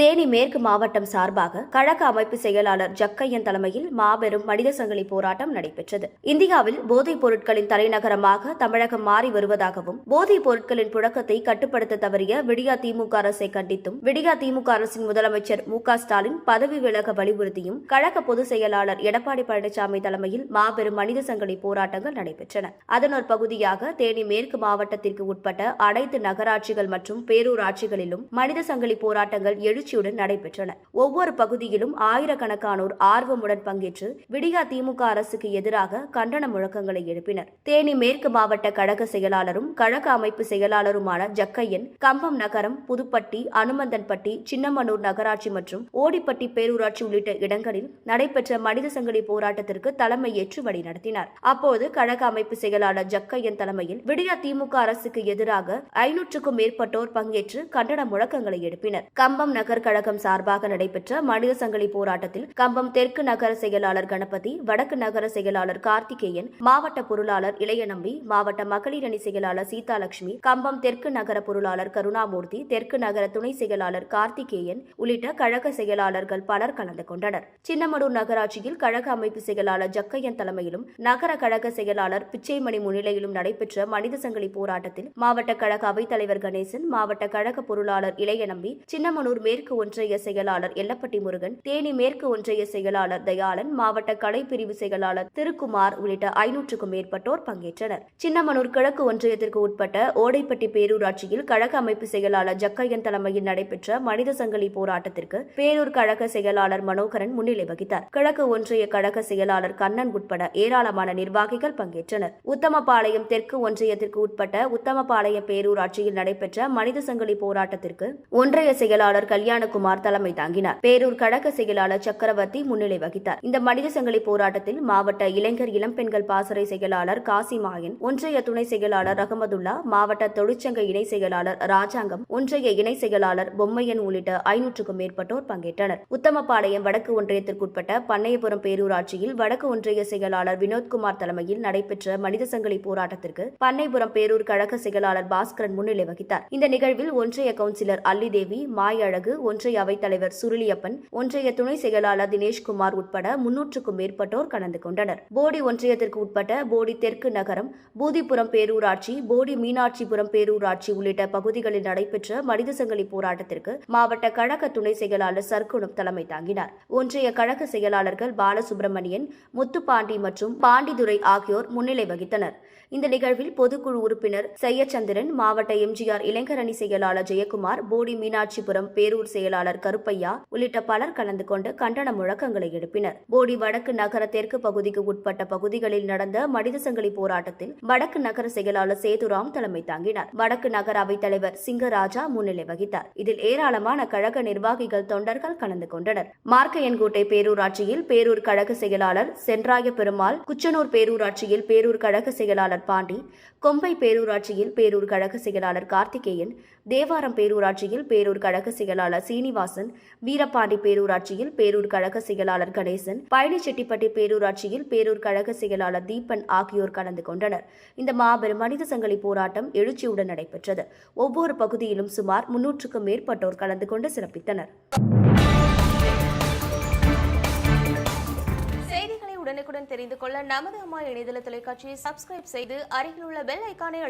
தேனி மேற்கு மாவட்டம் சார்பாக கழக அமைப்பு செயலாளர் ஜக்கையன் தலைமையில் மாபெரும் மனித சங்கிலி போராட்டம் நடைபெற்றது. இந்தியாவில் போதைப் பொருட்களின் தலைநகரமாக தமிழகம் மாறி வருவதாகவும் போதைப் பொருட்களின் புழக்கத்தை கட்டுப்படுத்த தவறிய விடியா திமுக அரசை கண்டித்தும் விடியா திமுக அரசின் முதலமைச்சர் மு ஸ்டாலின் பதவி விலக வலியுறுத்தியும் கழக பொதுச் செயலாளர் எடப்பாடி பழனிசாமி தலைமையில் மாபெரும் மனித சங்கிலி போராட்டங்கள் நடைபெற்றன. அதன் ஒரு பகுதியாக தேனி மேற்கு மாவட்டத்திற்கு உட்பட்ட அனைத்து நகராட்சிகள் மற்றும் பேரூராட்சிகளிலும் மனித சங்கிலி போராட்டங்கள் எழுச்சியுடன் நடைபெற்றன. ஒவ்வொரு பகுதியிலும் ஆயிரக்கணக்கானோர் ஆர்வமுடன் பங்கேற்று விடியா திமுக அரசுக்கு எதிராக கண்டன முழக்கங்களை எழுப்பினர். தேனி மேற்கு மாவட்ட கழக செயலாளரும் கழக அமைப்பு செயலாளருமான ஜக்கையன் கம்பம் நகரம் புதுப்பட்டி அனுமந்தன்பட்டி சின்னமனூர் நகராட்சி மற்றும் ஓடிப்பட்டி பேரூராட்சி உள்ளிட்ட இடங்களில் நடைபெற்ற மனித சங்கிலி போராட்டத்திற்கு தலைமையேற்று வழிநடத்தினார். அப்போது கழக அமைப்பு செயலாளர் ஜக்கையன் தலைமையில் விடியா திமுக அரசுக்கு எதிராக ஐநூற்றுக்கும் மேற்பட்டோர் பங்கேற்று கண்டன முழக்கங்களை எழுப்பினர். கம்பம் நகர் கழகம் சார்பாக நடைபெற்ற மனித சங்கிலி போராட்டத்தில் கம்பம் தெற்கு நகர செயலாளர் கணபதி வடக்கு நகர செயலாளர் கார்த்திகேயன் மாவட்ட பொருளாளர் இளையநம்பி மாவட்ட மகளிர் அணி செயலாளர் சீதாலட்சுமி கம்பம் தெற்கு நகர பொருளாளர் கருணாமூர்த்தி தெற்கு நகர துணை செயலாளர் கார்த்திகேயன் உள்ளிட்ட கழக செயலாளர்கள் பலர் கலந்து கொண்டனர். சின்னமனூர் நகராட்சியில் கழக அமைப்பு செயலாளர் ஜக்கையன் தலைமையிலும் நகர கழக செயலாளர் பிச்சைமணி முன்னிலையிலும் நடைபெற்ற மனித சங்கிலி போராட்டத்தில் மாவட்ட கழக அவைத்தலைவர் கணேசன் மாவட்ட கழக பொருளாளர் இளையநம்பி சின்னமனூர் மேற்கு மேற்கு ஒன்றிய செயலாளர் எல்லப்பட்டி முருகன் தேனி மேற்கு ஒன்றிய செயலாளர் தயாளன் மாவட்ட கலைப்பிரிவு செயலாளர் திருக்குமார் உள்ளிட்ட ஐநூற்றுக்கும் மேற்பட்டோர் பங்கேற்றனர். சின்னமனூர் கிழக்கு ஒன்றியத்திற்கு உட்பட்ட ஓடைப்பட்டி பேரூராட்சியில் கழக அமைப்பு செயலாளர் ஜக்கையன் தலைமையில் நடைபெற்ற மனித சங்கிலி போராட்டத்திற்கு பேரூர் கழக செயலாளர் மனோகரன் முன்னிலை வகித்தார். கிழக்கு ஒன்றிய கழக செயலாளர் கண்ணன் உட்பட ஏராளமான நிர்வாகிகள் பங்கேற்றனர். உத்தமபாளையம் தெற்கு ஒன்றியத்திற்கு உட்பட்ட உத்தமபாளையம் பேரூராட்சியில் நடைபெற்ற மனித சங்கிலி போராட்டத்திற்கு ஒன்றிய செயலாளர் கல்யாண கல்யாணகுமார் தலைமை தாங்கினார். பேரூர் கழக செயலாளர் சக்கரவர்த்தி முன்னிலை வகித்தார். இந்த மனித சங்கிலி போராட்டத்தில் மாவட்ட இளைஞர் இளம்பெண்கள் பாசறை செயலாளர் காசிமாயன் ஒன்றிய துணை செயலாளர் ரஹமதுல்லா மாவட்ட தொழிற்சங்க இணை செயலாளர் ராஜாங்கம் ஒன்றிய இணை செயலாளர் பொம்மையன் உள்ளிட்ட ஐநூற்றுக்கும் மேற்பட்டோர் பங்கேற்றனர். உத்தமபாளையம் வடக்கு ஒன்றியத்திற்குட்பட்ட பண்ணையபுரம் பேரூராட்சியில் வடக்கு ஒன்றிய செயலாளர் வினோத்குமார் தலைமையில் நடைபெற்ற மனித சங்கிலி போராட்டத்திற்கு பண்ணைபுரம் பேரூர் கழக செயலாளர் பாஸ்கரன் முன்னிலை வகித்தார். இந்த நிகழ்வில் ஒன்றிய கவுன்சிலர் அல்லிதேவி மாயழகு ஒன்றிய அவைத்தலைவர் சுருளியப்பன் ஒன்றிய துணை செயலாளர் தினேஷ்குமார் உட்பட முன்னூற்றுக்கும் மேற்பட்டோர் கலந்து கொண்டனர். போடி ஒன்றியத்திற்கு உட்பட்ட போடி தெற்கு நகரம் பூதிபுரம் பேரூராட்சி போடி மீனாட்சிபுரம் பேரூராட்சி உள்ளிட்ட பகுதிகளில் நடைபெற்ற மனித சங்கிலி போராட்டத்திற்கு மாவட்ட கழக துணை செயலாளர் சர்க்குணம் தலைமை தாங்கினார். ஒன்றிய கழக செயலாளர்கள் பாலசுப்பிரமணியன் முத்துப்பாண்டி மற்றும் பாண்டிதுரை ஆகியோர் முன்னிலை வகித்தனர். இந்த நிகழ்வில் பொதுக்குழு உறுப்பினர் செய்யச்சந்திரன் மாவட்ட எம்ஜிஆர் இளைஞரணி செயலாளர் ஜெயக்குமார் போடி மீனாட்சிபுரம் பேரூர் செயலாளர் கருப்பையா உள்ளிட்ட பலர் கலந்து கொண்டு கண்டன முழக்கங்களை எழுப்பினர். போடி வடக்கு நகர தெற்கு பகுதிக்கு உட்பட்ட பகுதிகளில் நடந்த மனித சங்கிலி போராட்டத்தில் வடக்கு நகர செயலாளர் சேதுராம் தலைமை தாங்கினார். வடக்கு நகர அவைத்தலைவர் சிங்கராஜா முன்னிலை வகித்தார். இதில் ஏராளமான கழக நிர்வாகிகள் தொண்டர்கள் கலந்து கொண்டனர். மார்க்கையன்கோட்டை பேரூராட்சியில் பேரூர் கழக செயலாளர் சென்றாய பெருமாள் குச்சனூர் பேரூராட்சியில் பேரூர் கழக செயலாளர் பாண்டி கொம்பை பேரூராட்சியில் பேரூர் கழக செயலாளர் கார்த்திகேயன் தேவாரம் பேரூராட்சியில் பேரூர் கழக செயலாளர் சீனிவாசன் வீரபாண்டி பேரூராட்சியில் பேரூர் கழக செயலாளர் கணேசன் பழனிச்செட்டிப்பட்டி பேரூராட்சியில் பேரூர் கழக செயலாளர் தீபன் ஆகியோர் கலந்து கொண்டனர். இந்த மாபெரும் மனித சங்கிலி போராட்டம் எழுச்சியுடன் நடைபெற்றது. ஒவ்வொரு பகுதியிலும் சுமார் முன்னூற்றுக்கும் மேற்பட்டோர் கலந்து கொண்டு சிறப்பித்தனர். செய்திகளை உடனுக்குடன் தெரிந்து கொள்ள நமது அம்மா இணையதள தொலைக்காட்சியை சப்ஸ்கிரைப் செய்து அருகில் உள்ள பெல் ஐக்கானை